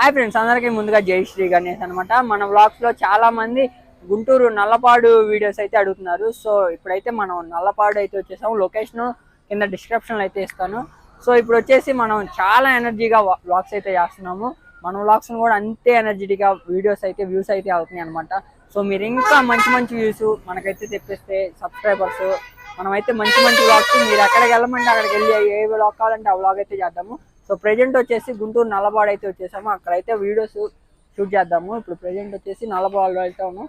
Hi friends అందరికీ ముందుగా జై శ్రీ గణేష్ అనమాట మన వ్లాగ్స్లో చాలా మంది గుంటూరు నల్లపాడు వీడియోస్ అయితే అడుగుతున్నారు. సో ఇప్పుడైతే మనం నల్లపాడు అయితే వచ్చేసాం లొకేషన్ కింద డిస్క్రిప్షన్లో అయితే ఇస్తాను. సో ఇప్పుడు వచ్చేసి మనం చాలా ఎనర్జీగా వ్లాగ్స్ అయితే చేస్తున్నాము. మన వ్లాగ్స్ కూడా అంతే ఎనర్జెటిక్గా వీడియోస్ అయితే వ్యూస్ అయితే అవుతున్నాయి అనమాట సో మీరు ఇంకా మంచి మంచి వ్యూస్ మనకైతే తెప్పిస్తే సబ్స్క్రైబర్స్ మనమైతే మంచి మంచి వ్లాగ్స్ మీరు ఎక్కడికి వెళ్ళమంటే అక్కడికి వెళ్ళి ఏ వ్లాగ్ కావాలంటే ఆ వ్లాగ్ అయితే చేద్దాము. సో ప్రజెంట్ వచ్చేసి గుంటూరు నల్లబాడు అయితే వచ్చేసాము. అక్కడైతే వీడియోస్ షూట్ చేద్దాము. ఇప్పుడు ప్రెజెంట్ వచ్చేసి నల్లబాడులో ఉన్నాం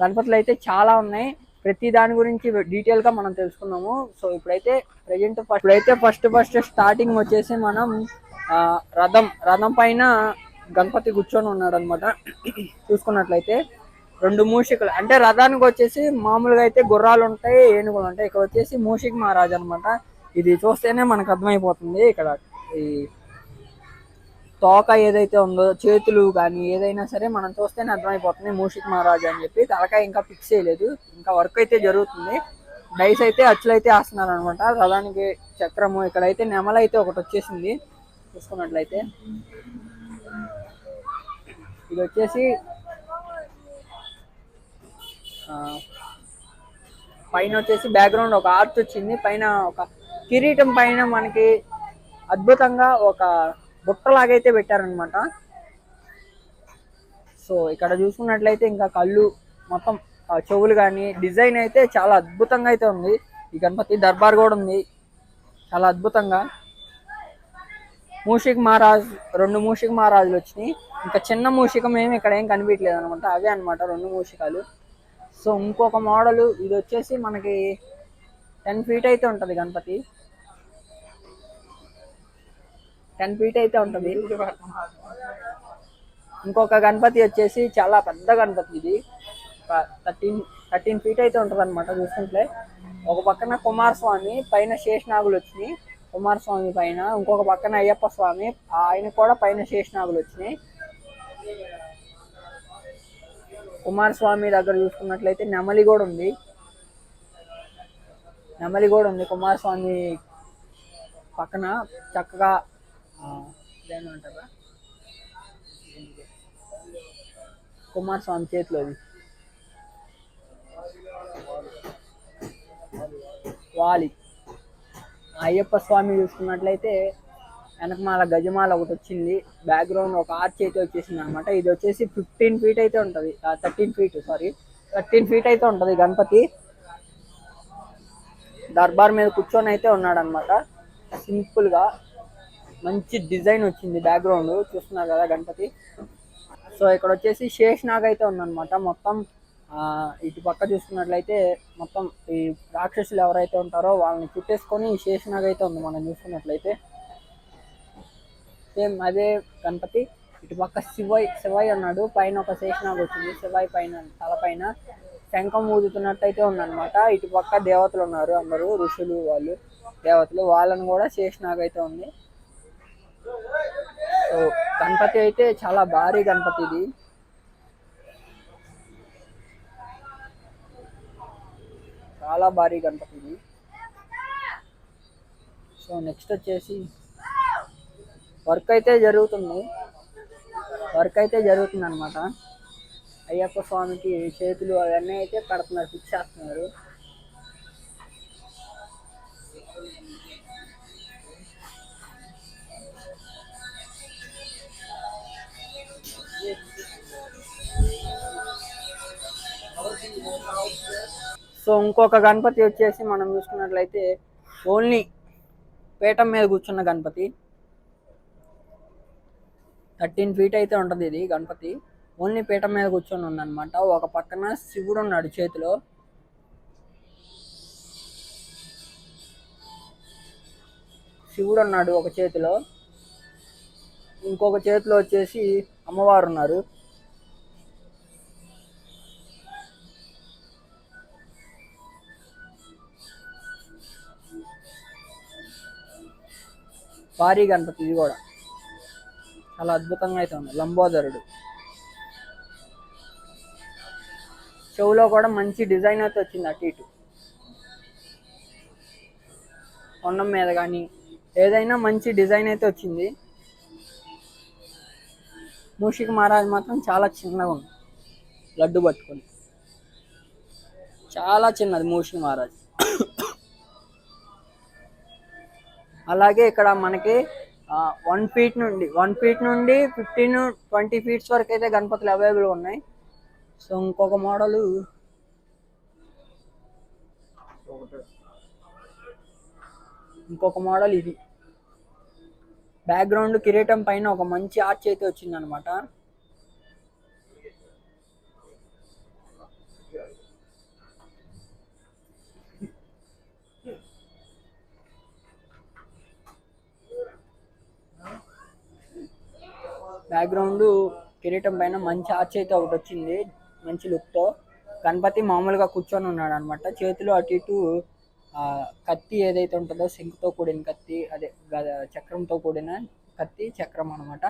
గణపతులు అయితే చాలా ఉన్నాయి. ప్రతి దాని గురించి డీటెయిల్గా మనం తెలుసుకున్నాము సో ఇప్పుడైతే ప్రెజెంట్ ఫస్ట్ ఇప్పుడైతే ఫస్ట్ ఫస్ట్ స్టార్టింగ్ వచ్చేసి మనం రథం రథం పైన గణపతి కూర్చొని ఉన్నాడు అనమాట చూసుకున్నట్లయితే రెండు మూషికలు అంటే రథానికి వచ్చేసి మామూలుగా అయితే గుర్రాలు ఉంటాయి ఏనుగులు ఉంటాయి. ఇక్కడ వచ్చేసి మూషిక్ మహారాజ్ అనమాట ఇది చూస్తేనే మనకు అర్థమైపోతుంది. ఇక్కడ ఈ తోక ఏదైతే ఉందో చేతులు కానీ ఏదైనా సరే మనం చూస్తేనే అర్థమైపోతుంది మూషిక్ మహారాజు అని చెప్పి. తలకాయ ఇంకా ఫిక్స్ చేయలేదు. ఇంకా వర్క్ అయితే జరుగుతుంది. డైస్ అయితే అచ్చులైతే వేస్తున్నారు అనమాట రథానికి చక్రము ఇక్కడైతే నెమలైతే ఒకటి వచ్చేసింది. చూసుకున్నట్లయితే. ఇది వచ్చేసి పైన వచ్చేసి బ్యాక్గ్రౌండ్ ఒక ఆర్చ్ వచ్చింది. పైన ఒక కిరీటం పైన మనకి అద్భుతంగా ఒక బుట్టలాగైతే పెట్టారనమాట సో ఇక్కడ చూసుకున్నట్లయితే ఇంకా కళ్ళు మొత్తం ఆ చెవులు కానీ డిజైన్ అయితే చాలా అద్భుతంగా అయితే ఉంది. ఈ గణపతి దర్బార్ కూడా ఉంది. చాలా అద్భుతంగా. మూషిక్ మహారాజ్ రెండు మూషిక్ మహారాజులు వచ్చినాయి. ఇంకా చిన్న మూషికం ఏమి ఇక్కడ ఏం కనిపించలేదు అనమాట అవే అనమాట రెండు మూషికాలు. సో ఇంకొక మోడల్ ఇది వచ్చేసి మనకి టెన్ ఫీట్ అయితే ఉంటుంది గణపతి. టెన్ ఫీట్ అయితే ఉంటుంది. ఇంకొక గణపతి వచ్చేసి చాలా పెద్ద గణపతి ఇది. థర్టీన్ థర్టీన్ ఫీట్ అయితే ఉంటుంది అనమాట చూసుకుంటే. ఒక పక్కన కుమారస్వామి పైన శేషనాగులు వచ్చినాయి. కుమారస్వామి పైన ఇంకొక పక్కన అయ్యప్ప స్వామి ఆయన కూడా పైన శేషనాగులు వచ్చినాయి. కుమారస్వామి దగ్గర చూసుకున్నట్లయితే నెమలి కూడా ఉంది. నెమలి కూడా ఉంది. కుమారస్వామి పక్కన చక్కగా ఆ, ఇదేమంటారా కుమారస్వామి చేతిలో అది. వాలి. అయ్యప్ప స్వామి చూసుకున్నట్లయితే వెనకమాల గజమాల ఒకటి వచ్చింది. బ్యాక్గ్రౌండ్ ఒక ఆర్చ్ అయితే వచ్చేసింది అనమాట ఇది వచ్చేసి ఫిఫ్టీన్ ఫీట్ అయితే ఉంటుంది. Thirteen feet sorry thirteen feet అయితే ఉంటుంది గణపతి. దర్బార్ మీద కూర్చొని అయితే ఉన్నాడు సింపుల్గా సింపుల్గా మంచి డిజైన్ వచ్చింది బ్యాక్గ్రౌండ్ చూస్తున్నారు కదా గణపతి. సో ఇక్కడ వచ్చేసి శేషనాగ్ అయితే ఉందన్నమాట. మొత్తం ఆ, ఇటు పక్క చూసుకున్నట్లయితే మొత్తం ఈ రాక్షసులు ఎవరైతే ఉంటారో వాళ్ళని చుట్టేసుకొని శేషనాగ్ అయితే ఉంది మనం చూసుకున్నట్లయితే. సేమ్ అదే గణపతి. ఇటు పక్క శివయ్ శివయ్ అన్నాడు పైన ఒక శేషనాగ్ వచ్చింది. శివయ్ పైన తల పైన శంఖం ఊదుతున్నట్టయితే ఉందన్నమాట. ఇటు పక్క దేవతలు ఉన్నారు అందరూ ఋషులు వాళ్ళు దేవతలు. వాళ్ళని కూడా శేషనాగ్ అయితే ఉంది. సో గణపతి అయితే చాలా భారీ గణపతి ఇది. చాలా భారీ గణపతి ఇది. సో నెక్స్ట్ వచ్చేసి వర్క్ అయితే జరుగుతుంది. వర్క్ అయితే జరుగుతుంది అనమాట అయ్యప్ప స్వామికి చేతులు అవన్నీ అయితే కడుతున్నారు ఫిక్స్ చేస్తున్నారు. సో ఇంకొక గణపతి వచ్చేసి మనం చూసుకున్నట్లయితే ఓన్లీ పీఠం మీద కూర్చున్న గణపతి. థర్టీన్ ఫీట్ అయితే ఉంటుంది ఇది గణపతి. ఓన్లీ పీఠం మీద కూర్చొని ఉందన్నమాట. ఒక పక్కన శివుడు ఉన్నాడు చేతిలో. శివుడు ఉన్నాడు ఒక చేతిలో. ఇంకొక చేతిలో వచ్చేసి అమ్మవారు ఉన్నారు. భారీ గణపతి ఇది కూడా. చాలా అద్భుతంగా అయితే ఉంది. లంబోదరుడు. చెవులో కూడా మంచి డిజైన్ అయితే వచ్చింది అటు ఇటు. కొండం మీద కానీ ఏదైనా మంచి డిజైన్ అయితే వచ్చింది. మూషిక మహారాజ్ మాత్రం చాలా చిన్నగా ఉంది. లడ్డు పట్టుకొని. చాలా చిన్నది మూషిక మహారాజ్. అలాగే ఇక్కడ మనకి వన్ ఫీట్ నుండి వన్ ఫీట్ నుండి ఫిఫ్టీన్ ట్వంటీ ఫీట్స్ వరకు అయితే గణపతులు అవైలబుల్ ఉన్నాయి. సో ఇంకొక మోడలు ఇంకొక మోడల్ ఇది. బ్యాక్గ్రౌండ్ కిరీటం పైన ఒక మంచి ఆర్చ్ అయితే వచ్చిందనమాట బ్యాక్గ్రౌండ్ కిరీటం పైన మంచి ఆర్చ్ అయితే ఒకటి వచ్చింది మంచి లుక్తో గణపతి మామూలుగా కూర్చొని ఉన్నాడు అనమాట చేతిలో అటు ఇటు కత్తి ఏదైతే ఉంటుందో సింక్తో కూడిన కత్తి అదే చక్రంతో కూడిన కత్తి చక్రం అనమాట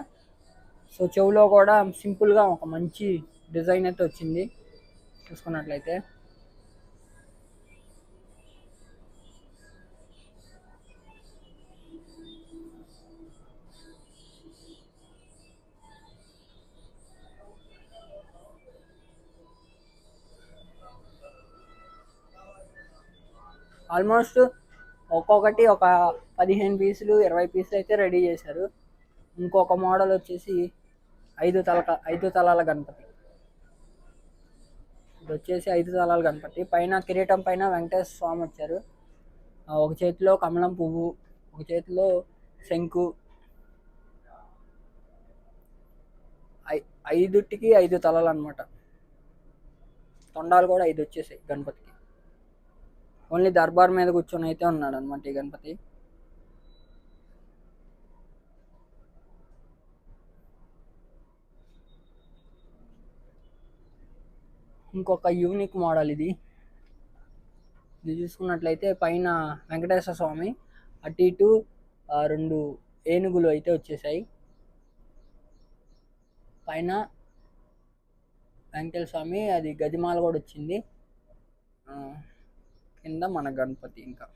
సో చెవులో కూడా సింపుల్గా ఒక మంచి డిజైన్ అయితే వచ్చింది చూసుకున్నట్లయితే. ఆల్మోస్ట్ ఒక్కొక్కటి ఒక పదిహేను పీసులు ఇరవై పీసులు అయితే రెడీ చేశారు. ఇంకొక మోడల్ వచ్చేసి ఐదు తల ఐదు తలాల గణపతి. ఇది వచ్చేసి ఐదు తలాల గణపతి. పైన కిరీటం పైన వెంకటేశ్వర స్వామి వచ్చారు. ఒక చేతిలో కమలం పువ్వు ఒక చేతిలో శంకు. ఐ- ఐదుటికి ఐదు తలలు అనమాట తొండాలు కూడా ఐదు వచ్చేసాయి గణపతికి. ఓన్లీ దర్బార్ మీద కూర్చొని అయితే ఉన్నాడు అనమాట ఈ గణపతి. ఇంకొక యూనిక్ మోడల్ ఇది. ఇది చూసుకున్నట్లయితే పైన వెంకటేశ్వర స్వామి అటు ఇటు రెండు ఏనుగులు అయితే వచ్చేసాయి. పైన వెంకటేశ్వర స్వామి అది గదిమాల కూడా వచ్చింది. కింద మన గణపతి ఇంకా.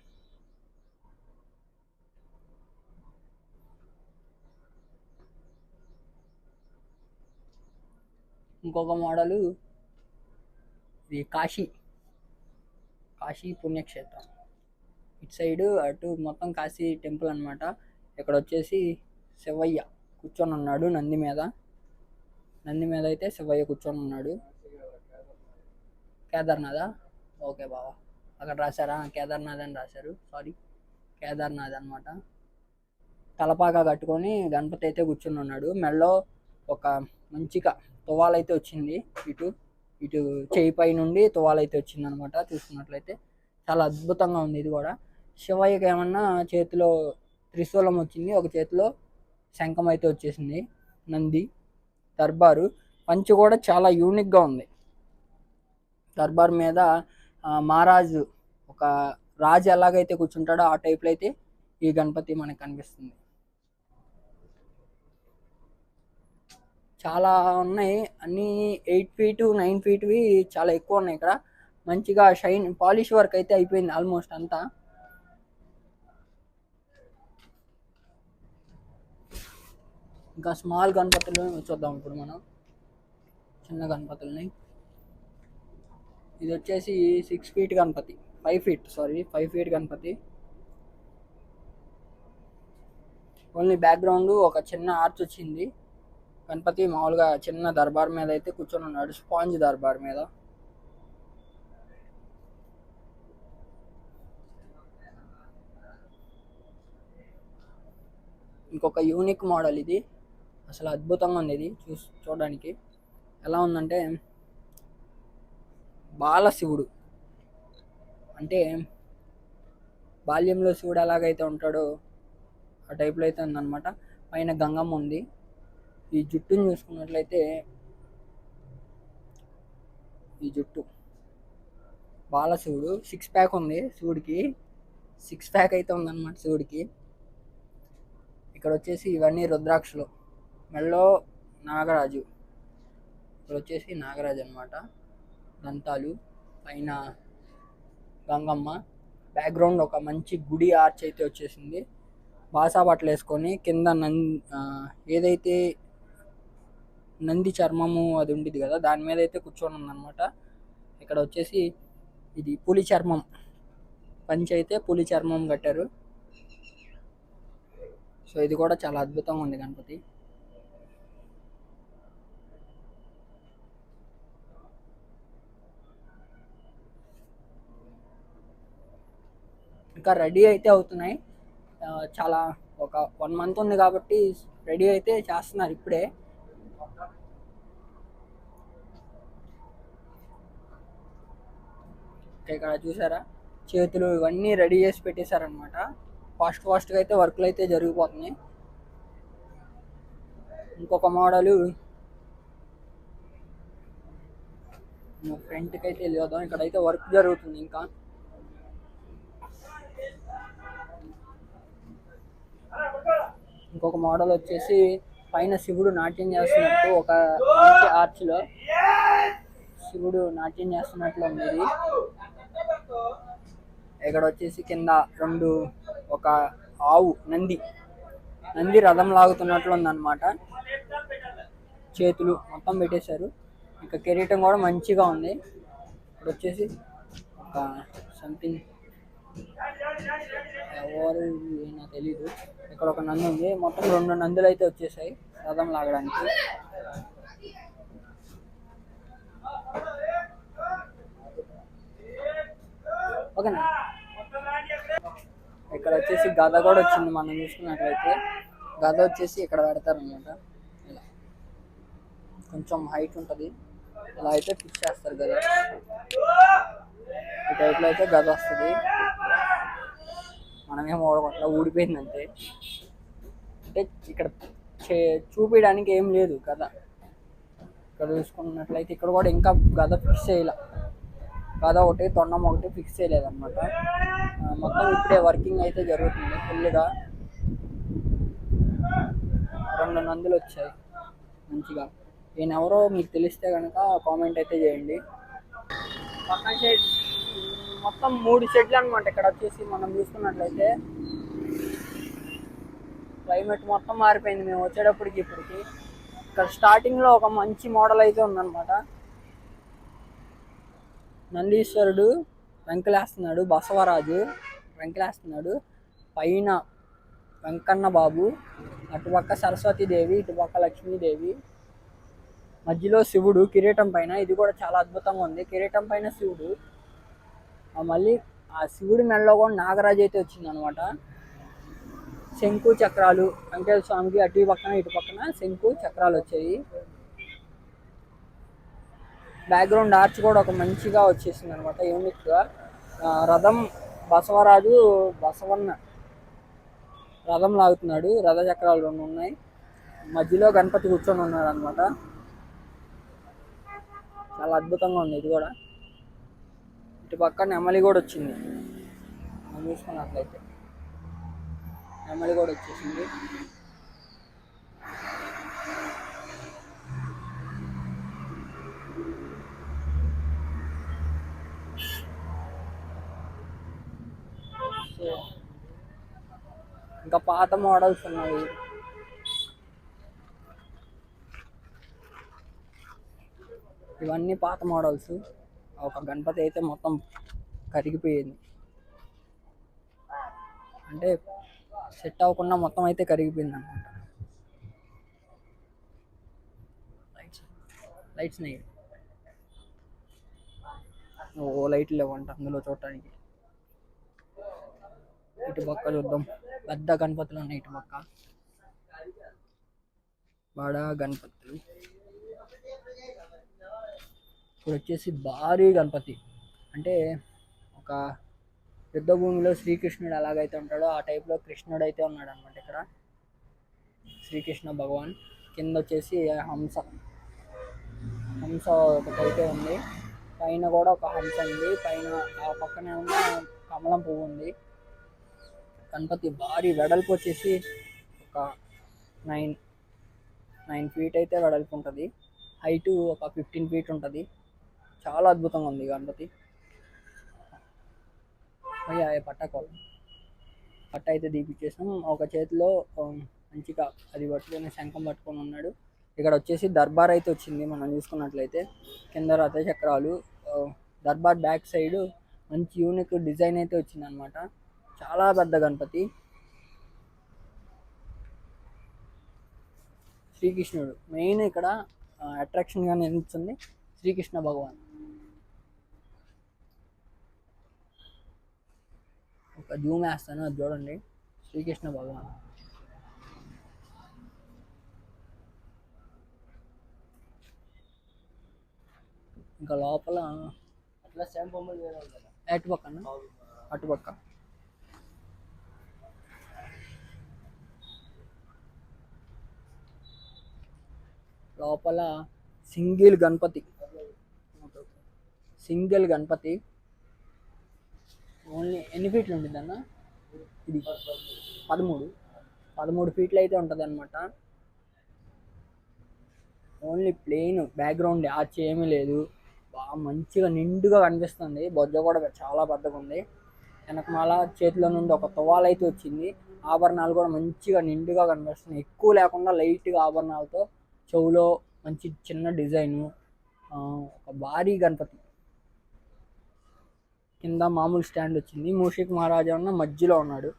ఇంకొక మోడలు ఇది కాశీ. కాశీ పుణ్యక్షేత్రం. ఇటు సైడ్ అటు మొత్తం కాశీ టెంపుల్ అన్నమాట. ఇక్కడ వచ్చేసి శివయ్య కూర్చొని ఉన్నాడు నంది మీద. నంది మీద అయితే శివయ్య కూర్చొని ఉన్నాడు. కేదార్నాథా? ఓకే బావా. అక్కడ రాశారా? కేదార్నాథ్ అని రాశారు. సారీ కేదార్నాథ్ అనమాట తలపాగా కట్టుకొని గణపతి అయితే కూర్చుని ఉన్నాడు. మెడలో ఒక మంచిగా తువాలైతే వచ్చింది. ఇటు ఇటు చేయి పై నుండి అయితే వచ్చింది అనమాట చూసుకున్నట్లయితే. చాలా అద్భుతంగా ఉంది ఇది కూడా. శివయ్యకి ఏమన్నా చేతిలో త్రిశూలం వచ్చింది? ఒక చేతిలో శంఖం అయితే వచ్చేసింది. నంది దర్బారు. పంచు కూడా చాలా యూనిక్గా ఉంది. దర్బార్ మీద మహారాజు ఒక రాజు ఎలాగైతే కూర్చుంటాడో ఆ టైప్లో అయితే ఈ గణపతి మనకు కనిపిస్తుంది. చాలా ఉన్నాయి. అన్ని ఎయిట్ ఫీట్ నైన్ ఫీట్వి చాలా ఎక్కువ ఉన్నాయి ఇక్కడ. మంచిగా షైన్ పాలిష్ వర్క్ అయితే అయిపోయింది ఆల్మోస్ట్ అంతా. ఇంకా స్మాల్ గణపతులు చూద్దాం ఇప్పుడు మనం. చిన్న గణపతుల్ని. ఇది వచ్చేసి six feet Ganapati. Five feet sorry five feet Ganapati. Only background ఒక చిన్న ఆర్చ్ వచ్చింది. గణపతి మామూలుగా చిన్న దర్బార్ మీద అయితే కూర్చొని ఉన్నాడు స్పాంజ్ దర్బార్ మీద. ఇంకొక యూనిక్ మోడల్ ఇది. అసలు అద్భుతంగా ఉంది ఇది చూ చూడడానికి. ఎలా ఉందంటే బాలశివుడు. అంటే బాల్యంలో శివుడు ఎలాగైతే ఉంటాడో ఆ టైప్లో అయితే ఉందన్నమాట. పైన గంగమ్మ ఉంది. ఈ జుట్టుని చూసుకున్నట్లయితే ఈ జుట్టు. బాలశివుడు సిక్స్ ప్యాక్ ఉంది శివుడికి. సిక్స్ ప్యాక్ అయితే ఉందన్నమాట శివుడికి. ఇక్కడ వచ్చేసి ఇవన్నీ రుద్రాక్షలు. మెల్లో నాగరాజు. ఇక్కడ వచ్చేసి నాగరాజు అనమాట దంతాలు పైన గంగమ్మ. బ్యాక్గ్రౌండ్ ఒక మంచి గుడి ఆర్చ్ అయితే వచ్చేసింది. బాసా బట్టలు వేసుకొని కింద నం ఏదైతే నంది చర్మము అది ఉండేది కదా దాని మీద అయితే కూర్చొని ఉందన్నమాట. ఇక్కడ వచ్చేసి ఇది పులి చర్మం. పంచి అయితే పులి చర్మం కట్టారు. సో ఇది కూడా చాలా అద్భుతంగా ఉంది గణపతి. ఇంకా రెడీ అయితే అవుతున్నాయి. చాలా ఒక వన్ మంత్ ఉంది కాబట్టి రెడీ అయితే చేస్తున్నారు ఇప్పుడే. ఇక్కడ చూసారా? చేతులు ఇవన్నీ రెడీ చేసి పెట్టేశారనమాట ఫాస్ట్ ఫాస్ట్గా అయితే వర్క్లు అయితే జరిగిపోతున్నాయి. ఇంకొక మోడలు. ఫ్రంట్కి అయితే వెళ్ళిపోదాం ఇక్కడైతే వర్క్ జరుగుతుంది ఇంకా. ఇంకొక మోడల్ వచ్చేసి పైన శివుడు నాట్యం చేస్తున్నట్టు ఒక మంచి ఆర్చ్లో శివుడు నాట్యం చేస్తున్నట్లు ఉంది ఇది. ఇక్కడ వచ్చేసి కింద రెండు ఒక ఆవు నంది. నంది రథం లాగుతున్నట్లు ఉందన్నమాట. చేతులు మొత్తం పెట్టేశారు. ఇంకా కిరీటం కూడా మంచిగా ఉంది. ఇక్కడ వచ్చేసి ఒక సంథింగ్ ఎవరు నాకు తెలీదు. ఇక్కడ ఒక నంది ఉంది. మొత్తం రెండు నందులు అయితే వచ్చేసాయి. రథం లాగడానికి. ఓకేనా? ఇక్కడ వచ్చేసి గద కూడా వచ్చింది మనం చూసుకున్నట్లయితే. గద వచ్చేసి ఇక్కడ పెడతారనమాట ఇలా. కొంచెం హైట్ ఉంటుంది. ఇలా అయితే ఫిక్స్ చేస్తారు గద. ఈ టైప్లో అయితే గద వస్తుంది. మనమేమో ఓడగొట్ల ఊడిపోయింది అంతే అంటే ఇక్కడ చే చూపించడానికి ఏం లేదు గద ఇక్కడ చూసుకున్నట్లయితే ఇక్కడ కూడా ఇంకా గద ఫిక్స్ చేయాల. గద ఒకటి తొండం ఒకటి ఫిక్స్ చేయలేదన్నమాట. మొత్తం ఇప్పుడే వర్కింగ్ అయితే జరుగుతుంది ఫుల్గా రెండు నందులు వచ్చాయి మంచిగా. ఈయన ఎవరో మీకు తెలిస్తే కనుక కామెంట్ అయితే చేయండి. పక్కన షెడ్ మొత్తం మూడు షెడ్లు అనమాట ఇక్కడ వచ్చేసి మనం చూసుకున్నట్లయితే. క్లైమేట్ మొత్తం మారిపోయింది మేము వచ్చేటప్పటికి ఇప్పటికి. ఇక్కడ స్టార్టింగ్లో ఒక మంచి మోడల్ అయితే ఉందన్నమాట. నందీశ్వరుడు వెంకలేస్తున్నాడు బసవరాజు వెంకలేస్తున్నాడు పైన వెంకన్న బాబు అటుపక్క సరస్వతీదేవి ఇటుపక్క లక్ష్మీదేవి మధ్యలో శివుడు కిరీటం పైన. ఇది కూడా చాలా అద్భుతంగా ఉంది. కిరీటం పైన శివుడు మళ్ళీ ఆ శివుడి మెడలో కూడా నాగరాజు అయితే వచ్చింది అనమాట శంకు చక్రాలు వెంకటేశ్వర స్వామికి అటు పక్కన ఇటు పక్కన శంకు చక్రాలు వచ్చాయి. బ్యాక్గ్రౌండ్ ఆర్చ్ కూడా ఒక మంచిగా వచ్చేసింది అనమాట యూనిక్గా రథం బసవరాజు బసవన్న రథం లాగుతున్నాడు. రథ చక్రాలు రెండు ఉన్నాయి. మధ్యలో గణపతి కూర్చొని ఉన్నాడు అనమాట చాలా అద్భుతంగా ఉంది ఇది కూడా. ఇటు పక్క నెమలి కూడా వచ్చింది. మనం చూసుకున్నట్లయితే. నెమలి కూడా వచ్చేసింది. ఇంకా పాత మోడల్స్ ఉన్నాయి. ఇవన్నీ పాత మోడల్స్. ఒక గణపతి అయితే మొత్తం కరిగిపోయింది. అంటే సెట్ అవ్వకుండా మొత్తం అయితే కరిగిపోయింది అనమాట లైట్స్ లైట్స్ నెయ్యి ఓ లైట్లు లేవంట అందులో చూడటానికి. ఇటు పక్క చూద్దాం. పెద్ద గణపతులు ఉన్నాయి ఇటు పక్క. బడా గణపతులు. ఇప్పుడు వచ్చేసి భారీ గణపతి. అంటే ఒక యుద్ధ భూమిలో శ్రీకృష్ణుడు ఎలాగైతే ఉంటాడో ఆ టైప్లో కృష్ణుడు అయితే ఉన్నాడు అనమాట ఇక్కడ. శ్రీకృష్ణ భగవాన్. కింద వచ్చేసి హంస. హంస ఒకటైతే ఉంది. పైన కూడా ఒక హంస ఉంది. పైన ఆ పక్కనే ఉన్న కమలం పువ్వు ఉంది. గణపతి భారీ వెడల్పు వచ్చేసి ఒక నైన్ నైన్ ఫీట్ అయితే వెడల్పు ఉంటుంది హైటు ఒక ఫిఫ్టీన్ ఫీట్ ఉంటుంది. చాలా అద్భుతంగా ఉంది గణపతి. అయ్యా పట్టకోలం పట్ట అయితే దీపించేసాం. ఒక చేతిలో మంచిగా అది పట్టుకొని శంఖం పట్టుకొని ఉన్నాడు. ఇక్కడ వచ్చేసి దర్బార్ అయితే వచ్చింది మనం చూసుకున్నట్లయితే. కింద రథ చక్రాలు దర్బార్ బ్యాక్ సైడ్ మంచి యూనిక్ డిజైన్ అయితే వచ్చింది అనమాట చాలా పెద్ద గణపతి. శ్రీకృష్ణుడు. మెయిన్ ఇక్కడ అట్రాక్షన్గా నిలుస్తుంది. శ్రీకృష్ణ భగవాన్. ఒక జూమ్ వేస్తాను అది చూడండి. శ్రీకృష్ణ భగవాన్. ఇంకా లోపల అట్లా సేమ్ బొమ్మలు వేరే ఉంటాయి అటు పక్కన అటు పక్క. లోపల single Ganapati. Single Ganapati. Only ఎన్ని ఫీట్లు ఉంటుంది అన్న ఇది పదమూడు. పదమూడు ఫీట్లు అయితే ఉంటుంది అనమాట ఓన్లీ ప్లెయిన్ బ్యాక్గ్రౌండ్ ఆర్చ్ ఏమీ లేదు. బాగా మంచిగా నిండుగా కనిపిస్తుంది. బొజ్జ కూడా చాలా పెద్దగా ఉంది వెనకమాల చేతిలో నుండి ఒక తువాలు అయితే వచ్చింది. ఆభరణాలు కూడా మంచిగా నిండుగా కనిపిస్తున్నాయి. ఎక్కువ లేకుండా లైట్గా ఆభరణాలతో చెవులో మంచి చిన్న డిజైను ఒక భారీ గణపతి. కింద మామూలు స్టాండ్ వచ్చింది. మూషిక్ మహారాజా ఉన్న మధ్యలో ఉన్నాడు.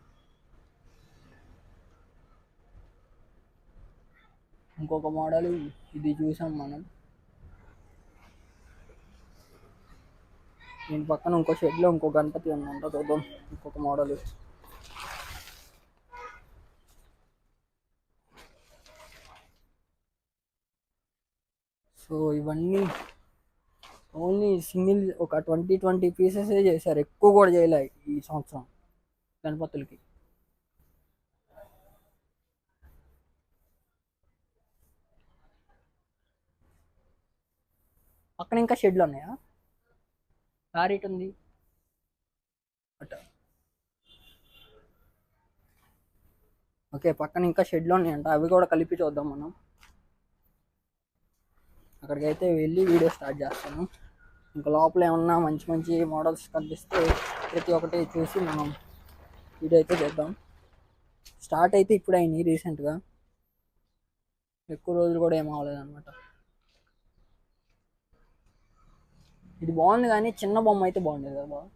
ఇంకొక మోడల్ ఇది చూసాం మనం. దీని పక్కన ఇంకో షెడ్లో ఇంకో గణపతి ఉందంట చూద్దాం. ఇంకొక మోడల్. సో ఇవన్నీ ఓన్లీ సింగిల్ ఒక ట్వంటీ ట్వంటీ పీసెస్ చేశారు. ఎక్కువ కూడా చేయలే ఈ సంవత్సరం గణపతులకి. పక్కన ఇంకా షెడ్లు ఉన్నాయా? క్యారెట్ ఉంది. అట. ఓకే పక్కన ఇంకా షెడ్లు ఉన్నాయంట. అవి కూడా కలిపి చూద్దాం మనం. అక్కడికైతే వెళ్ళి వీడియో స్టార్ట్ చేస్తాను. ఇంకా లోపల ఏమన్నా మంచి మంచి మోడల్స్ కనిపిస్తే ప్రతి ఒక్కటి చూసి మనం వీడియో అయితే చేద్దాం. స్టార్ట్ అయితే ఇప్పుడు అయింది రీసెంట్గా. ఎక్కువ రోజులు కూడా ఏం అవ్వలేదు అనమాట ఇది బాగుంది కానీ చిన్న బొమ్మ అయితే బాగుండేది కదా బాగా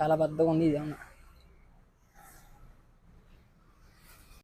చాలా పెద్దగా ఉంది ఇది ఏమన్నా.